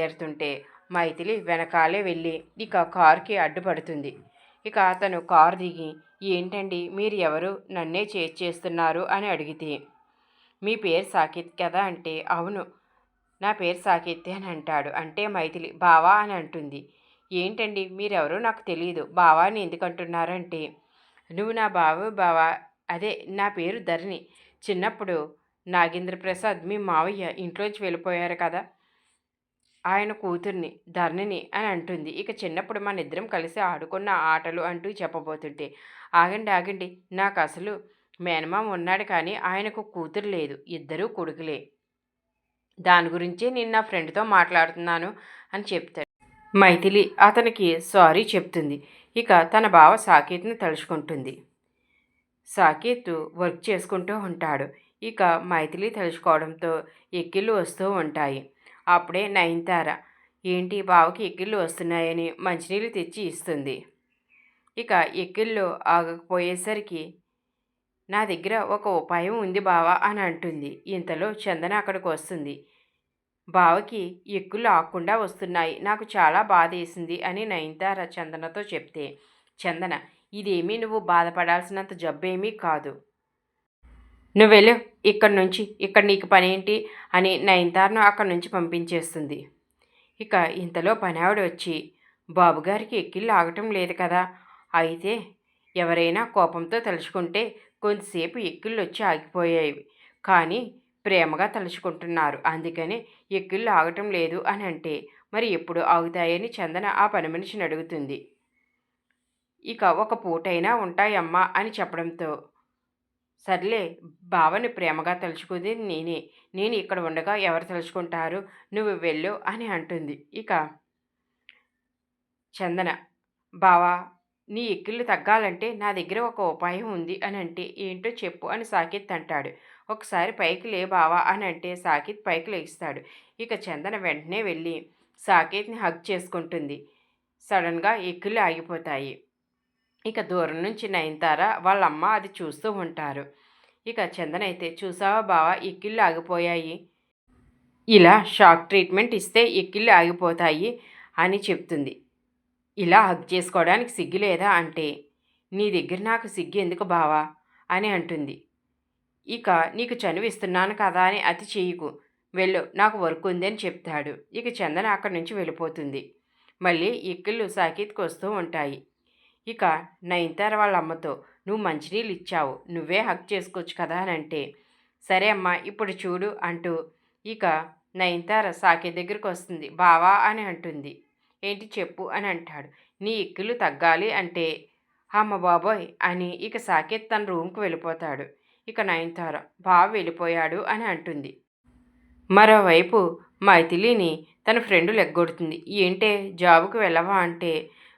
చేరుతుంటే మైథిలి వెనకాలే వెళ్ళి ఇక కారుకి అడ్డుపడుతుంది. ఇక అతను కారు దిగి ఏంటండి మీరు ఎవరు? నన్నే చేస్తున్నారు అని అడిగితే మీ పేరు సాకిత్ కదా? అంటే అవును నా పేరు సాకిత్ అని అంటాడు. అంటే మైథిలి బావా అని అంటుంది. ఏంటండి మీరెవరో నాకు తెలియదు బావా అని ఎందుకు అంటున్నారంటే నువ్వు నా బావ బావా. అదే నా పేరు ధరణి. చిన్నప్పుడు నాగేంద్ర ప్రసాద్ మీ మావయ్య ఇంట్లోంచి వెళ్ళిపోయారు కదా. ఆయన కూతుర్ని ధరణిని అని అంటుంది. ఇక చిన్నప్పుడు మన ఇద్దరం కలిసి ఆడుకున్న ఆటలు అంటూ చెప్పబోతుంటే ఆగండి ఆగండి. నాకు అసలు మేనమామ ఉన్నాడు కానీ ఆయనకు కూతురు లేదు ఇద్దరూ కొడుకులే. దాని గురించే నేను నా ఫ్రెండ్తో మాట్లాడుతున్నాను అని చెప్తాడు. మైథిలి అతనికి సారీ చెప్తుంది. ఇక తన బావ సాకేత్ని తలుచుకుంటుంది. సాకేత్ వర్క్ చేసుకుంటూ ఉంటాడు. ఇక మైథిలి తలుచుకోవడంతో ఎక్కిళ్ళు వస్తూ ఉంటాయి. అప్పుడే నయనతార ఏంటి బావకి ఎక్కిళ్ళు వస్తున్నాయని మంచినీళ్ళు తెచ్చి ఇస్తుంది. ఇక ఎక్కిళ్ళు ఆగకపోయేసరికి నా దగ్గర ఒక ఉపాయం ఉంది బావా అని అంటుంది. ఇంతలో చందన అక్కడికి వస్తుంది. బావకి ఎక్కులు ఆకుండా వస్తున్నాయి. నాకు చాలా బాధ వేసింది అని నయనతార చందనతో చెప్తే. చందన ఇదేమీ నువ్వు బాధపడాల్సినంత జబ్బేమీ కాదు. నువ్వు వెళ్ళు ఇక్కడి నుంచి ఇక్కడ నీకు పని ఏంటి అని నయనతారను అక్కడి నుంచి పంపించేస్తుంది. ఇక ఇంతలో పనావిడ వచ్చి బాబుగారికి ఎక్కిళ్ళు ఆగటం లేదు కదా. అయితే ఎవరైనా కోపంతో తలుచుకుంటే కొంతసేపు ఎక్కిళ్ళు వచ్చి ఆగిపోయాయి. కానీ ప్రేమగా తలుచుకుంటున్నారు. అందుకని ఎక్కిళ్ళు ఆగటం లేదు అని అంటే మరి ఎప్పుడు ఆగుతాయని చందన ఆ పని మనిషిని అడుగుతుంది. ఇక ఒక పూటైనా ఉంటాయమ్మా అని చెప్పడంతో సర్లే బావని ప్రేమగా తలుచుకుంది నేనే. నేను ఇక్కడ ఉండగా ఎవరు తలుచుకుంటారు? నువ్వు వెళ్ళు అని అంటుంది. ఇక చందన బావా నీ ఎక్కిళ్ళు తగ్గాలంటే నా దగ్గర ఒక ఉపాయం ఉంది అని అంటే ఏంటో చెప్పు అని సాకిత్ అంటాడు. ఒకసారి పైకి లే బావా అని అంటే సాకేత్ పైకి లేస్తాడు. ఇక చందన వెంటనే వెళ్ళి సాకేత్ని హగ్ చేసుకుంటుంది. సడన్గా ఎక్కిళ్ళు ఆగిపోతాయి. ఇక దూరం నుంచి నయనతార వాళ్ళమ్మ అది చూస్తూ ఉంటారు. ఇక చందన అయితే చూసావా బావా ఎక్కిళ్ళు ఆగిపోయాయి. ఇలా షాక్ ట్రీట్మెంట్ ఇస్తే ఎక్కిళ్ళు ఆగిపోతాయి అని చెప్తుంది. ఇలా హగ్ చేసుకోవడానికి సిగ్గు లేదా? అంటే నీ దగ్గర నాకు సిగ్గు ఎందుకు బావా? అని అంటుంది. ఇక నీకు చనువిస్తున్నాను కదా అని అతి చేయకు. వెళ్ళు నాకు వర్క్ ఉంది అని చెప్తాడు. ఇక చందన అక్కడి నుంచి వెళ్ళిపోతుంది. మళ్ళీ ఇక్కిళ్ళు సాకిత్కి వస్తూ ఉంటాయి. ఇక నయనతార వాళ్ళ అమ్మతో నువ్వు మంచినీళ్ళు ఇచ్చావు నువ్వే హక్ చేసుకోవచ్చు కదా అని అంటే సరే అమ్మా ఇప్పుడు చూడు అంటూ ఇక నయనతార సాకే దగ్గరికి వస్తుంది బావా అని అంటుంది. ఏంటి చెప్పు అని అంటాడు. నీ ఇక్కులు తగ్గాలి అంటే అమ్మ బాబోయ్ అని ఇక సాకేత్ తన రూమ్కి వెళ్ళిపోతాడు. ఇక నయనతార బావ వెళ్ళిపోయాడు అని అంటుంది. మరోవైపు మైథిలిని తన ఫ్రెండ్ లెగ్గొడుతుంది. ఏంటే జాబుకి వెళ్ళవా అంటే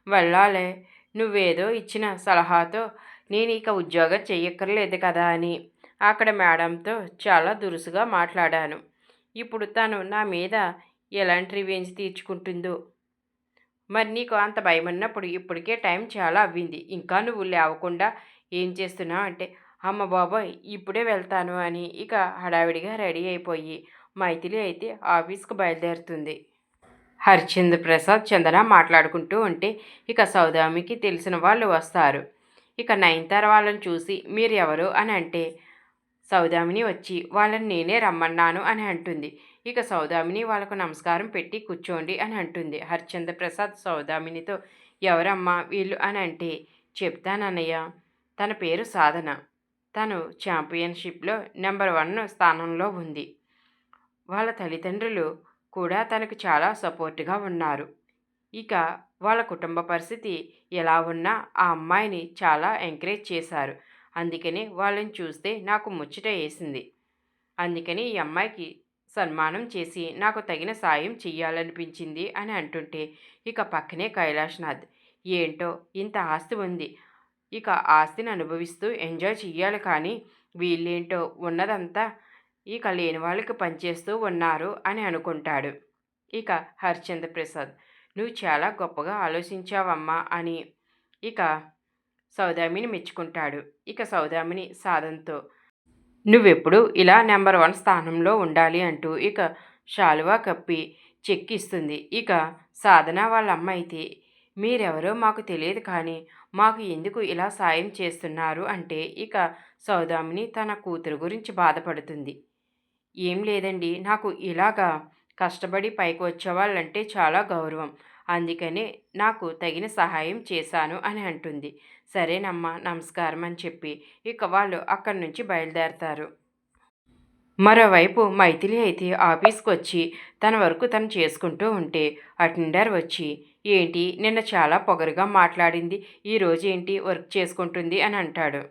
వెళ్ళాలే నువ్వేదో ఇచ్చిన సలహాతో నేను ఇక ఉద్యోగం చెయ్యక్కర్లేదు కదా అని అక్కడ మేడంతో చాలా దురుసుగా మాట్లాడాను. ఇప్పుడు తను నా మీద ఎలాంటి రివెంజ్ తీర్చుకుంటుందో. మరి నీకు అంత భయం ఉన్నప్పుడు ఇప్పటికే టైం చాలా అవ్వింది. ఇంకా నువ్వు లేవకుండా ఏం చేస్తున్నావు అంటే అమ్మ బాబాయ్ ఇప్పుడే వెళ్తాను అని ఇక హడావిడిగా రెడీ అయిపోయి మైథిలి అయితే ఆఫీస్కు బయలుదేరుతుంది. హరిచంద్ర ప్రసాద్ చందన మాట్లాడుకుంటూ ఉంటే ఇక సౌదామికి తెలిసిన వాళ్ళు వస్తారు. ఇక నయనతార వాళ్ళని చూసి మీరు ఎవరు? అని అంటే సౌదామిని వచ్చి వాళ్ళని నేనే రమ్మన్నాను అని అంటుంది. ఇక సౌదామిని వాళ్ళకు నమస్కారం పెట్టి కూర్చోండి అని అంటుంది. హరిచంద్ర ప్రసాద్ సౌదామినితో ఎవరమ్మా వీళ్ళు? అని అంటే చెప్తానన్నయ్య తన పేరు సాధన. తను ఛాంపియన్షిప్లో నెంబర్ వన్ స్థానంలో ఉంది. వాళ్ళ తల్లిదండ్రులు కూడా తనకు చాలా సపోర్ట్గా ఉన్నారు. ఇక వాళ్ళ కుటుంబ పరిస్థితి ఎలా ఉన్నా ఆ అమ్మాయిని చాలా ఎంకరేజ్ చేశారు. అందుకని వాళ్ళని చూస్తే నాకు ముచ్చట వేసింది. అందుకని ఈ అమ్మాయికి సన్మానం చేసి నాకు తగిన సాయం చెయ్యాలనిపించింది అని అంటుంటే ఇక పక్కనే కైలాష్నాథ్ ఏంటో ఇంత ఆస్తి ఉంది. ఇక ఆస్తిని అనుభవిస్తూ ఎంజాయ్ చెయ్యాలి కానీ వీళ్ళేంటో ఉన్నదంతా ఇక లేని వాళ్ళకి పనిచేస్తూ ఉన్నారు అని అనుకుంటాడు. ఇక హరిచంద్ర ప్రసాద్ నువ్వు చాలా గొప్పగా ఆలోచించావమ్మా అని ఇక సౌదామిని మెచ్చుకుంటాడు. ఇక సౌదామిని సాధనతో నువ్వెప్పుడు ఇలా నెంబర్ వన్ స్థానంలో ఉండాలి అంటూ ఇక షాలువా కప్పి చెక్కిస్తుంది. ఇక సాధన వాళ్ళ అమ్మ అయితే మీరెవరో మాకు తెలియదు కానీ మాకు ఎందుకు ఇలా సాయం చేస్తున్నారు? అంటే ఇక సౌదామిని తన కూతురు గురించి బాధపడుతుంది. ఏం లేదండి. నాకు ఇలాగా కష్టపడి పైకి వచ్చేవాళ్ళంటే చాలా గౌరవం. అందుకనే నాకు తగిన సహాయం చేశాను అని అంటుంది. సరేనమ్మా నమస్కారం అని చెప్పి ఇక వాళ్ళు అక్కడి నుంచి బయలుదేరతారు. మరోవైపు మైథిలి అయితే ఆఫీస్కి వచ్చి తన వరకు తను చేసుకుంటూ ఉంటే అటెండర్ వచ్చి ఏంటి నిన్న చాలా పొగరుగా మాట్లాడింది. ఈరోజు ఏంటి వర్క్ చేసుకుంటుంది? అని అంటాడు.